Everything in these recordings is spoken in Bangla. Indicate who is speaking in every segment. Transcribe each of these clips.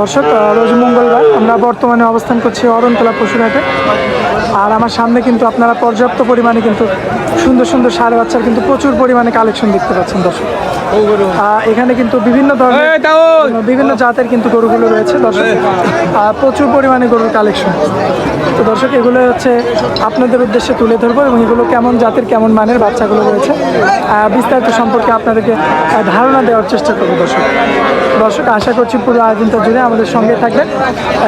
Speaker 1: দর্শক রোজ মঙ্গলবার আমরা বর্তমানে অবস্থান করছি অরণতলা পশুরহাটে। আর আমার সামনে কিন্তু আপনারা পর্যাপ্ত পরিমাণে কিন্তু সুন্দর সুন্দর সার বাচ্চার কিন্তু প্রচুর পরিমাণে কালেকশন দেখতে পাচ্ছেন দর্শক। এখানে কিন্তু বিভিন্ন ধরনের বিভিন্ন জাতের কিন্তু গরুগুলো রয়েছে দর্শক। প্রচুর পরিমাণে গরুর কালেকশন তো দর্শক এগুলো হচ্ছে আপনাদের উদ্দেশ্যে তুলে ধরবো এবং এগুলো কেমন জাতের কেমন মানের বাচ্চাগুলো রয়েছে। বিস্তারিত সম্পর্কে আপনাদেরকে ধারণা দেওয়ার চেষ্টা করব দর্শক। দর্শক আশা করছি পুরো আয়োজনটা জুড়ে আমাদের সঙ্গে থাকবেন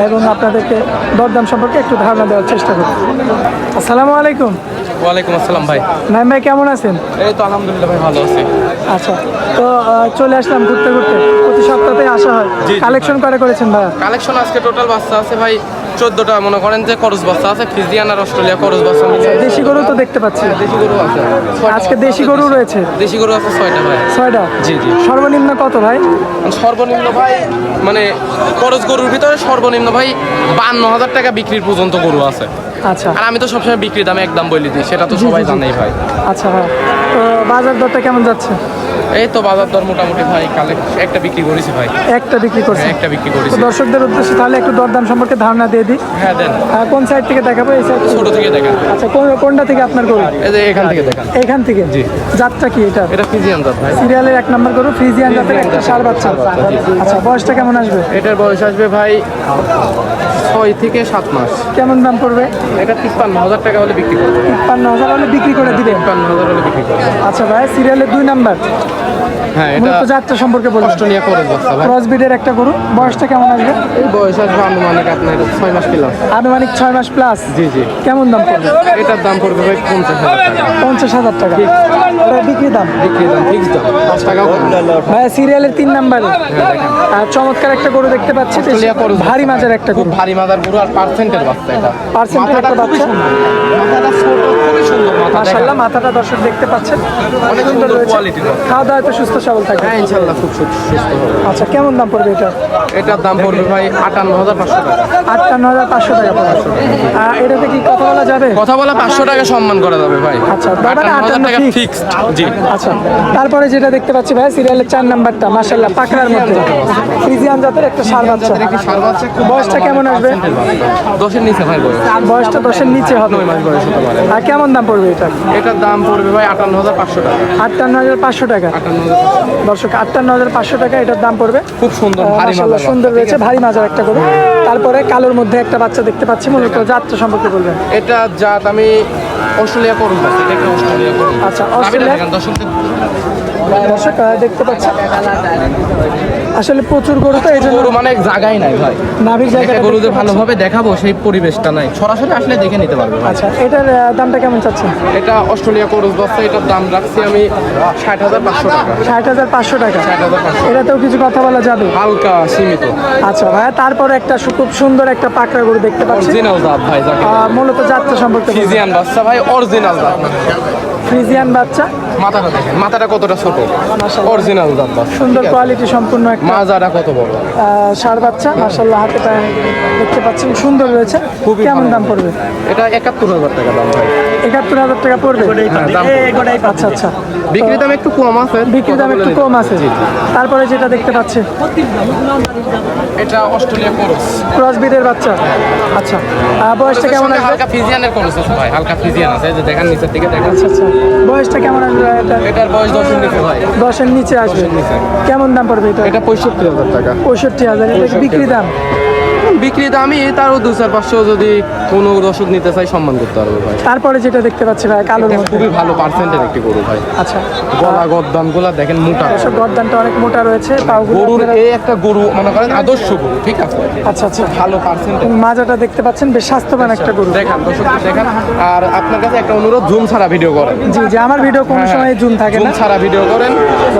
Speaker 1: এবং আপনাদেরকে দরদাম সম্পর্কে একটু ধারণা দেওয়ার চেষ্টা করব। আসসালামু আলাইকুম।
Speaker 2: ওয়ালাইকুম আসসালাম ভাই।
Speaker 1: নাইম ভাই কেমন আছেন?
Speaker 2: এই তো আলহামদুলিল্লাহ ভাই ভালো আছি।
Speaker 1: আচ্ছা তো চলে আসলাম ঘুরতে ঘুরতে। প্রতি সপ্তাহে আসা হয়। কালেকশন করে করেছেন ভাই
Speaker 2: কালেকশন আজকে টোটাল বাচ্চা আছে ভাই চোদ্দটা মনে করেন যে করস বাচ্চা আছে ফিজিয়ান আর অস্ট্রেলিয়া করস বাচ্চা
Speaker 1: দেশি গরু তো দেখতে পাচ্ছি।
Speaker 2: দেশি গরু আছে।
Speaker 1: আজকে দেশি গরু রয়েছে?
Speaker 2: দেশি গরু আছে ছয়টা ভাই।
Speaker 1: ছয়টা?
Speaker 2: জি, জি।
Speaker 1: সর্বনিম্ন কত ভাই?
Speaker 2: সর্বনিম্ন ভাই মানে করস গরুর ভিতরে সর্বনিম্ন ভাই বান্ন হাজার টাকা বিক্রির পর্যন্ত গরু আছে।
Speaker 1: আচ্ছা।
Speaker 2: আর আমি তো সবসময় বিক্রির দামে একদম বলি দিই সেটা তো সবাই। জানেই ভাই।
Speaker 1: আচ্ছা ভাই। তো বাজার দরটা কেমন যাচ্ছে?
Speaker 2: এই তো বাজার দর মোটামুটি ভাই কালে একটা বিক্রি করেছি ভাই।
Speaker 1: একটা বিক্রি করছে
Speaker 2: একটা বিক্রি করেছি।
Speaker 1: দর্শকদের উদ্দেশ্যে তাহলে একটু দরদাম সম্পর্কে ধারণা দিয়ে দিই।
Speaker 2: হ্যাঁ দেন।
Speaker 1: কোন সাইড থেকে দেখাবো? এই সাইড
Speaker 2: ছোট থেকে দেখেন।
Speaker 1: আচ্ছা কোন- কোনটা থেকে আপনার গরু?
Speaker 2: এই যে এখান থেকে দেখেন।
Speaker 1: এইখান থেকে?
Speaker 2: জি।
Speaker 1: জাতটা কি এটা?
Speaker 2: এটা ফিজিয়ান জাত ভাই।
Speaker 1: সিরিয়ালের এক নম্বর গরু ফ্রিজিয়ান জাতের একটা সার বাচ্চা। আচ্ছা বয়সটা কেমন আসবে?
Speaker 2: এটার বয়স আসবে ভাই ছয় থেকে সাত মাস।
Speaker 1: কেমন দাম পড়বে?
Speaker 2: এটা তিপ্পান্ন হাজার টাকা হলে বিক্রি করবে
Speaker 1: তিপ্পান্ন হাজার হলে বিক্রি করে দিবেন
Speaker 2: তিপ্পান্ন হাজার হলে বিক্রি করবে
Speaker 1: আচ্ছা ভাই সিরিয়ালের দুই নাম্বার।
Speaker 2: হ্যাঁ এটা
Speaker 1: যাত্রা সম্পর্কে বলুন।
Speaker 2: নিয়ে করে
Speaker 1: ক্রস বিডের একটা গরু বয়সটা কেমন আসবে?
Speaker 2: এই বয়স আসবে আনুমানিক আপনার ছয় মাস প্লাস
Speaker 1: আনুমানিক ছয় মাস প্লাস
Speaker 2: জি জি।
Speaker 1: কেমন দাম পড়বে?
Speaker 2: এটার দাম পড়বে ভাই পঞ্চাশ হাজার টাকা।
Speaker 1: পঞ্চাশ হাজার টাকা। ওটা বিক্রি দাম।
Speaker 2: বিক্রি দাম ফিক্স দাম। পাঁচ টাকাও
Speaker 1: ভাই সিরিয়ালের তিন নাম্বারে। আর চমৎকার একটা গরু দেখতে পাচ্ছি ভারী মাঝের একটা
Speaker 2: খুব ভারী মাদার গরু আর পার্সেন্টের বাচ্চা এটা।
Speaker 1: পার্সেন্টের একটা বাচ্চা।
Speaker 2: মাথাটা ছোট খুবই সুন্দর মাথা
Speaker 1: মাশাল্লাহ মাথাটা দর্শক দেখতে পাচ্ছেন।
Speaker 2: অনেক সুন্দর quality-র
Speaker 1: খাওয়া দাওয়া তো সুস্থ সবল থাকবে।
Speaker 2: হ্যাঁ ইনশাল্লাহ খুব সুস্থ
Speaker 1: আচ্ছা কেমন দাম পড়বে এটা
Speaker 2: এটার দাম পড়বে ভাই আটান্ন হাজার পাঁচশো টাকা।
Speaker 1: আটান্ন হাজার পাঁচশো টাকা পড়বে। এটাতে কি কথা বলা যাবে?
Speaker 2: কথা বলা পাঁচশো টাকা সম্মান করা যাবে ভাই।
Speaker 1: আচ্ছা, বাবাটা
Speaker 2: আটান্ন টাকা
Speaker 1: fixed।
Speaker 2: জি।
Speaker 1: আচ্ছা। তারপরে যেটা দেখতে পাচ্ছি ভাই সিরিয়ালের চার নাম্বারটা মাশাল্লাহ পাকড়ার মধ্যে। ফ্রিজিয়ান জাতের একটা সার বাচ্চা। বয়সটা কেমন আসবে?
Speaker 2: দশের নিচে ভাই বয়স।
Speaker 1: বয়সটা দশের নিচে হবে।
Speaker 2: নয় মাস বয়স হতে পারে।
Speaker 1: আর কেমন দাম পড়বে এটা?
Speaker 2: এটার দাম পড়বে ভাই আটান্ন হাজার পাঁচশো টাকা।
Speaker 1: আটান্ন হাজার পাঁচশো টাকা। দর্শক আটান্ন হাজার পাঁচশো টাকা এটার দাম পড়বে?
Speaker 2: খুব সুন্দর ভারী
Speaker 1: মাশাল্লাহ সুন্দর রয়েছে ভারী মাজার একটা করে তারপরে কালোর মধ্যে একটা বাচ্চা দেখতে পাচ্ছি মূলত যাত্রা সম্পর্কে বলবেন।
Speaker 2: এটা জাত আমি অস্ট্রেলিয়া করুন
Speaker 1: আচ্ছা, অস্ট্রেলিয়া-
Speaker 2: দর্শকদের
Speaker 1: দর্শক দেখতে পাচ্ছি। আসলে প্রচুর গরু তো এই জন্য
Speaker 2: গরু মানে জায়গাই নাই ভাই।
Speaker 1: নাভিক
Speaker 2: একটা
Speaker 1: জায়গাটা
Speaker 2: গরু যে। ভালোভাবে দেখাবো সেই পরিবেশটা নাই। সরাসরি আসলে দেখে নিতে পারবে
Speaker 1: আচ্ছা এটার দামটা কেমন চাচ্ছেন?
Speaker 2: এটা অস্ট্রেলিয়া করুস বাচ্চা এটার দাম রাখছি আমি ষাট হাজার পাঁচশো টাকা।
Speaker 1: ষাট হাজার পাঁচশো টাকা। এটাতেও কিছু কথা বলা যাবে?
Speaker 2: হালকা সীমিত।
Speaker 1: আচ্ছা ভাইয়া তারপরে একটা খুব সুন্দর একটা পাকড়া গরু দেখতে পাচ্ছি।
Speaker 2: অরিজিনাল জাত ভাই যাকে
Speaker 1: মূলত যাত্রা সম্পর্কে।
Speaker 2: ফিজিয়ান বাচ্চা ভাই অরিজিনাল জাত।
Speaker 1: ফ্রিজিয়ান বাচ্চা।
Speaker 2: মাথাটা দেখেন মাথাটা কতটা
Speaker 1: মাশাআল্লাহ।
Speaker 2: অরিজিনাল বাচ্চা
Speaker 1: সুন্দর কোয়ালিটি সম্পূর্ণ একটা
Speaker 2: মাজাটা কত বড়?
Speaker 1: ষাঁড় বাচ্চা। মাসাল্লাহ হাতে পায়ে দেখতে পাচ্ছেন সুন্দর রয়েছে।
Speaker 2: খুবই
Speaker 1: কেমন দাম পড়বে?
Speaker 2: এটা একাত্তর হাজার টাকা দাম ভাই।
Speaker 1: একাত্তর হাজার টাকা পড়বে?
Speaker 2: হ্যাঁ, দাম
Speaker 1: আচ্ছা আচ্ছা।
Speaker 2: বিক্রি দাম একটু কম আছে।
Speaker 1: বিক্রির দাম একটু কম আছে। তারপরে যেটা দেখতে পাচ্ছে
Speaker 2: এটা অস্ট্রেলিয়া করস।
Speaker 1: ক্রস বিডের বাচ্চা আচ্ছা। আহ, বয়সটা কেমন আসবে?
Speaker 2: হালকা ফিজিয়ানের করস আছে ভাই হালকা ফিজিয়ান আছে যে দেখেন নিচের দিকে দেখেন।
Speaker 1: আচ্ছা আচ্ছা। বয়সটা কেমন আসবে এটা?
Speaker 2: এটার বয়স দশের নিচে ভাই
Speaker 1: দশের নিচে আসবে। কেমন দাম পড়বে এটা?
Speaker 2: পঁয়ষট্টি হাজার টাকা।
Speaker 1: পঁয়ষট্টি হাজার। এটা বিক্রি দাম?
Speaker 2: বিক্রি দামই তারও দু চার পাঁচশো যদি কোনো দর্শক নিতে চাই সম্মান করতে পারবে ভাই।
Speaker 1: তারপরে যেটা দেখতে পাচ্ছি ভাই কালো
Speaker 2: খুবই ভালো পার্সেন্টের একটি গরু ভাই।
Speaker 1: আচ্ছা।
Speaker 2: গলা গদ্দানগুলা দেখেন মোটা।
Speaker 1: গরদানটা অনেক মোটা রয়েছে
Speaker 2: গরুর এই একটা গরু মনে করেন আদর্শ গরু ঠিক আছে?
Speaker 1: আচ্ছা আচ্ছা।
Speaker 2: ভালো পার্সেন্টের
Speaker 1: মাজাটা দেখতে পাচ্ছেন বেশ স্বাস্থ্যবান একটা গরু।
Speaker 2: দেখান দর্শক দেখান। আর আপনার কাছে একটা অনুরোধ জুম ছাড়া ভিডিও করেন।
Speaker 1: জি জি আমার ভিডিও কোনো
Speaker 2: হ্যাঁ,
Speaker 1: সময় জুম থাকে
Speaker 2: জুম
Speaker 1: না
Speaker 2: ছাড়া ভিডিও করেন।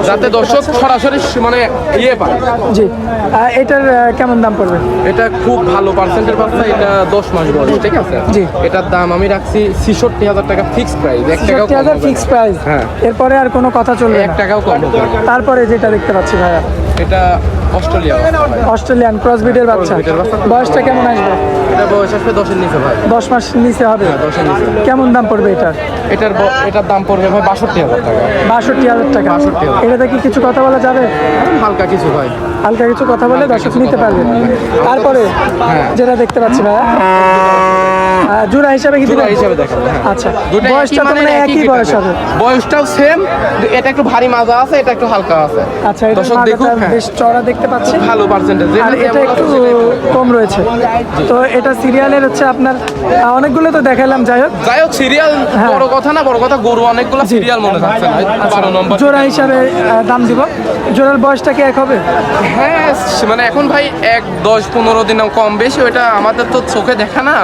Speaker 2: যাতে দর্শক সরাসরি মানে ইয়ে পায়।
Speaker 1: জি। এটার কেমন দাম পড়বে?
Speaker 2: এটা খুব ভালো পার্সেন্টের বাচ্চা এটা দশ মাস বয়স ঠিক আছে?
Speaker 1: জি।
Speaker 2: এটার দাম আমি রাখছি ছিষট্টি হাজার টাকা ফিক্সড প্রাইস এক টাকাও
Speaker 1: হাজার
Speaker 2: ফিক্সড
Speaker 1: ফিক্স প্রাইস
Speaker 2: হ্যাঁ।
Speaker 1: এরপরে আর কোনো কথা চলবে
Speaker 2: এক টাকাও কম
Speaker 1: তারপরে যেটা দেখতে পাচ্ছি ভাইয়া।
Speaker 2: এটা অস্ট্রেলিয়া
Speaker 1: অস্ট্রেলিয়ান ক্রস ব্রিডের বাচ্চা। বয়সটা কেমন আসবে?
Speaker 2: এটা বয়স আসবে দশের নিচে ভাই।
Speaker 1: দশ মাস নিচে হবে?
Speaker 2: হ্যাঁ, দশের নিচে।
Speaker 1: কেমন দাম পড়বে এটার
Speaker 2: এটার এটার দাম পড়বে ভাই বাষট্টি হাজার টাকা।
Speaker 1: বাষট্টি হাজার টাকা।
Speaker 2: 62,000
Speaker 1: এটাতে কি কিছু কথা বলা যাবে?
Speaker 2: হালকা কিছু ভাই।
Speaker 1: হালকা কিছু কথা বলে দর্শক নিতে
Speaker 2: কথা
Speaker 1: পারবে। তারপরে
Speaker 2: হ্যাঁ।
Speaker 1: যেটা দেখতে পাচ্ছি আহ, জোড়া হিসাবে কি
Speaker 2: জোড়া
Speaker 1: দিবেন?
Speaker 2: হিসাবে দেখাবো হ্যাঁ।
Speaker 1: আচ্ছা বয়সটা তো মানে একই বয়স। হবে।
Speaker 2: বয়সটাও সেম এটা একটু ভারী মাজা আছে এটা একটু হালকা আছে।
Speaker 1: আচ্ছা এটা
Speaker 2: হ্যাঁ।
Speaker 1: বেশ চড়া দেখতে পাচ্ছি।
Speaker 2: ভালো পার্সেন্টেজ
Speaker 1: আর এটা একটু কম রয়েছে। তো এটা সিরিয়ালের হচ্ছে আপনার অনেকগুলো তো দেখালাম যাই হোক।
Speaker 2: যাই হোক সিরিয়াল
Speaker 1: হ্যাঁ।
Speaker 2: বড় কথা না বড় কথা গরু অনেকগুলো সিরিয়াল মনে থাকছে না। বারো নম্বর
Speaker 1: জোড়া হিসাবে দাম দিব। জোড়ার বয়সটা কি এক হবে?
Speaker 2: হ্যাঁ মানে এখন ভাই এক দশ পনেরো দিন কম বেশি ওটা আমাদের তো চোখে দেখা না।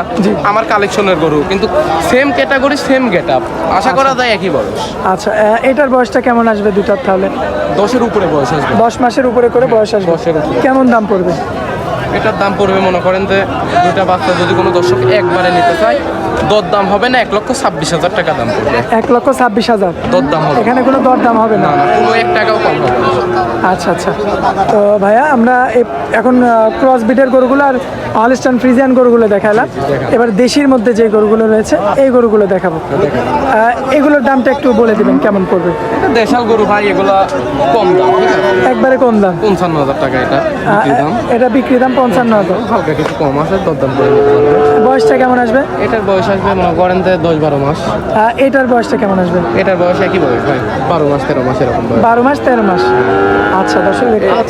Speaker 2: আমার কালেকশনের গরু। কিন্তু same category same get up আশা করা যায় একই বয়স।
Speaker 1: আচ্ছা এটার বয়সটা কেমন আসবে দুটার তাহলে?
Speaker 2: দশের উপরে বয়স আসবে।
Speaker 1: দশ মাসের উপরে করে বয়স আসবে। কেমন দাম পড়বে?
Speaker 2: এটার দাম পড়বে মনে করেন যে দুইটা বাচ্চা যদি কোনো দর্শক একবারে নিতে চায় দর দাম হবে না এক লক্ষ ছাব্বিশ হাজার টাকা দাম পড়বে।
Speaker 1: এক লক্ষ ছাব্বিশ হাজার?
Speaker 2: দর দাম হবে।
Speaker 1: এখানে কোনো দর দাম হবে না?
Speaker 2: কোনো এক টাকাও কম হবে
Speaker 1: আচ্ছা আচ্ছা। তো ভাইয়া আমরা এখন ক্রস বিটের গরুগুলো আর হলিস্টান ফ্রিজিয়ান গরুগুলো দেখালাম। এবার দেশির মধ্যে যে গরুগুলো রয়েছে এই গরুগুলো দেখাবো। এগুলোর দামটা একটু বলে দিবেন কেমন পড়বে?
Speaker 2: দেশাল গরু ভাই এগুলা কম দাম
Speaker 1: একবারে কম দাম।
Speaker 2: পঞ্চান্ন হাজার টাকা এটা দাম।
Speaker 1: এটা বিক্রি দাম পঞ্চান্ন হাজার।
Speaker 2: হালকা কিছু কম আছে দরদাম করে নিতে পারবে।
Speaker 1: বয়সটা কেমন আসবে?
Speaker 2: এটার বয়স আসবে মনে করেন যে দশ বারো মাস।
Speaker 1: এটার বয়সটা কেমন আসবে?
Speaker 2: এটার বয়স একই বয়স ভাই। বারো মাস তেরো মাস এরকম বয়স।
Speaker 1: বারো মাস তেরো মাস। আচ্ছা দর্শক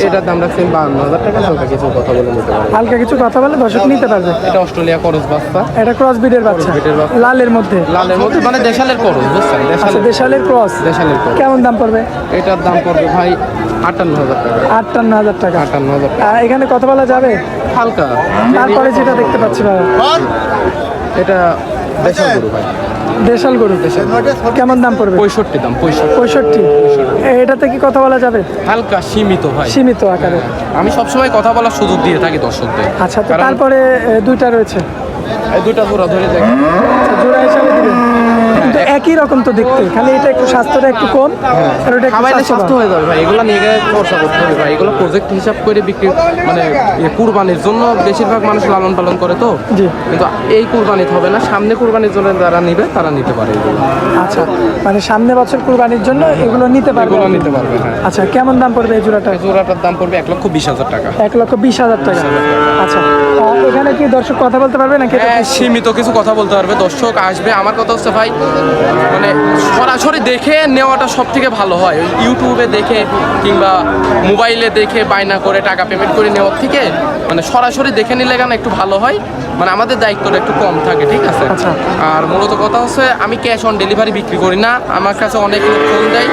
Speaker 2: এটার দাম রাখছি বান্ন হাজার টাকা হালকা কিছু কথা বলে নিতে পারবে।
Speaker 1: হালকা কিছু কথা বলে দর্শক নিতে পারবে।
Speaker 2: এটা অস্ট্রেলিয়া করস বাচ্চা।
Speaker 1: এটা ক্রস বিটের বাচ্চা লালের মধ্যে।
Speaker 2: লালের মধ্যে মানে দেশালের করস বুঝছেন?
Speaker 1: আচ্ছা
Speaker 2: দেশালের
Speaker 1: ক্রস
Speaker 2: দেশালের করস
Speaker 1: কেমন দাম পড়বে?
Speaker 2: এটার দাম পড়বে ভাই আটান্ন হাজার টাকা।
Speaker 1: আটান্ন হাজার টাকা।
Speaker 2: আটান্ন হাজার টাকা।
Speaker 1: এখানে কথা বলা যাবে?
Speaker 2: হালকা।
Speaker 1: তারপরে যেটা দেখতে পাচ্ছি ভাইয়া
Speaker 2: এটা দেশাল গরু ভাই।
Speaker 1: দেশাল গরু কেমন দাম পড়বে?
Speaker 2: পঁয়ষট্টি দাম পঁয়ষট্টি।
Speaker 1: এটাতে কি কথা বলা যাবে?
Speaker 2: হালকা সীমিত ভাই।
Speaker 1: সীমিত আকারে।
Speaker 2: আমি সবসময় কথা বলার সুযোগ দিয়ে থাকি দর্শকদের।
Speaker 1: আচ্ছা তারপরে দুইটা রয়েছে।
Speaker 2: এই দুইটা জোড়া ধরে দেখেন।
Speaker 1: আচ্ছা, জোড়া হিসাবে দিবেন। কিন্তু একই রকম তো দেখতে। খালি এটা একটু স্বাস্থ্যটা একটু কম আর ওটা
Speaker 2: খাবাইলে স্বাস্থ্য হয়ে যাবে ভাই এগুলো নিয়ে গিয়ে খরচা করতে হবে ভাই। এগুলো প্রজেক্ট হিসাব করে বিক্রি মানে কুরবানির জন্য বেশিরভাগ মানুষ লালন পালন করে তো।
Speaker 1: জি।
Speaker 2: কিন্তু এই কুরবানিতে হবে না সামনে কুরবানির জন্য যারা নিবে তারা নিতে পারে
Speaker 1: আচ্ছা মানে সামনে বছর কুরবানির জন্য এগুলো নিতে পারবে?
Speaker 2: এগুলো নিতে পারবে হ্যাঁ।
Speaker 1: আচ্ছা কেমন দাম পড়বে এই জোড়াটা?
Speaker 2: জোড়াটার দাম পড়বে এক লক্ষ বিশ হাজার টাকা।
Speaker 1: এক লক্ষ বিশ হাজার টাকা। আচ্ছা এখানে কি দর্শক কথা বলতে পারবে নাকি
Speaker 2: হ্যাঁ সীমিত কিছু কথা বলতে পারবে। দর্শক আসবে। আমার কথা হচ্ছে ভাই মানে সরাসরি দেখে নেওয়াটা সব থেকে ভালো হয়। ইউটিউবে দেখে কিংবা মোবাইলে দেখে বায়না করে টাকা পেমেন্ট করে নেওয়ার থেকে মানে সরাসরি দেখে নিলে কেন একটু ভালো হয়। মানে আমাদের দায়িত্বটা একটু কম থাকে ঠিক আছে?
Speaker 1: আচ্ছা।
Speaker 2: আর মূলত কথা হচ্ছে আমি ক্যাশ অন ডেলিভারি বিক্রি করি না। আমার কাছে অনেক লোক ফোন দেয়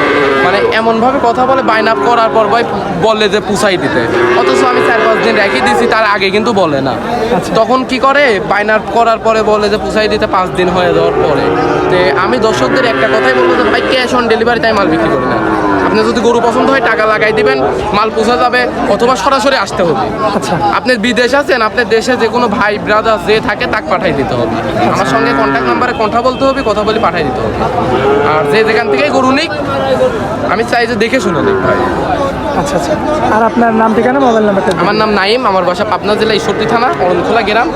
Speaker 2: মানে এমনভাবে কথা বলে বাইন আপ করার পর ভাই বলে যে পুষাই দিতে। অথচ আমি চার পাঁচ দিন রেখে দিয়েছি তার আগে কিন্তু বলে না।
Speaker 1: আচ্ছা।
Speaker 2: তখন কি করে? বাইন আপ করার পরে বলে যে পুষাই দিতে পাঁচ দিন হয়ে যাওয়ার পরে। তো আমি দর্শকদের একটা কথাই বলব যে ভাই ক্যাশ অন ডেলিভারি তাই মাল বিক্রি করি না। আপনি যদি গরু পছন্দ হয় টাকা লাগাই দিবেন মাল পোষা যাবে অথবা সরাসরি আসতে হবে।
Speaker 1: আচ্ছা।
Speaker 2: আপনি বিদেশ আছেন আপনার দেশে যে কোনো ভাই ব্রাদার যে থাকে তাকে পাঠাই দিতে হবে। আমার সঙ্গে কন্ট্যাক্ট নাম্বারে কথা বলতে হবে কথা বলে পাঠাই দিতে হবে। আর যে যেখান থেকেই গরু নিক আমি চাই যে দেখে শুনে নিক ভাই।
Speaker 1: আচ্ছা আচ্ছা। আর আপনার নাম ঠিকানা মোবাইল নাম্বারটা
Speaker 2: আমার নাম নাইম আমার বাসা পাবনা জেলা ঈশ্বরদী থানা অরণখোলা গ্রাম।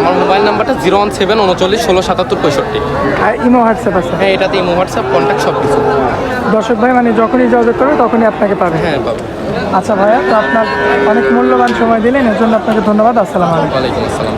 Speaker 2: আমার মোবাইল নাম্বারটা জিরো ওয়ান সেভেন উনচল্লিশ ষোলো সাতাত্তর পঁয়ষট্টি।
Speaker 1: আর ইমো হোয়াটসঅ্যাপ আছে?
Speaker 2: হ্যাঁ এটাতে ইমো হোয়াটসঅ্যাপ কন্ট্যাক্ট সব কিছু
Speaker 1: দর্শক ভাই মানে যখনই যোগাযোগ করবে তখনই আপনাকে পাবে।
Speaker 2: হ্যাঁ বাবু
Speaker 1: আচ্ছা ভাইয়া তো আপনার অনেক মূল্যবান সময় দিলেন এর জন্য আপনাকে ধন্যবাদ। আসসালামু আলাইকুম।
Speaker 2: ওয়ালাইকুম আসসালাম।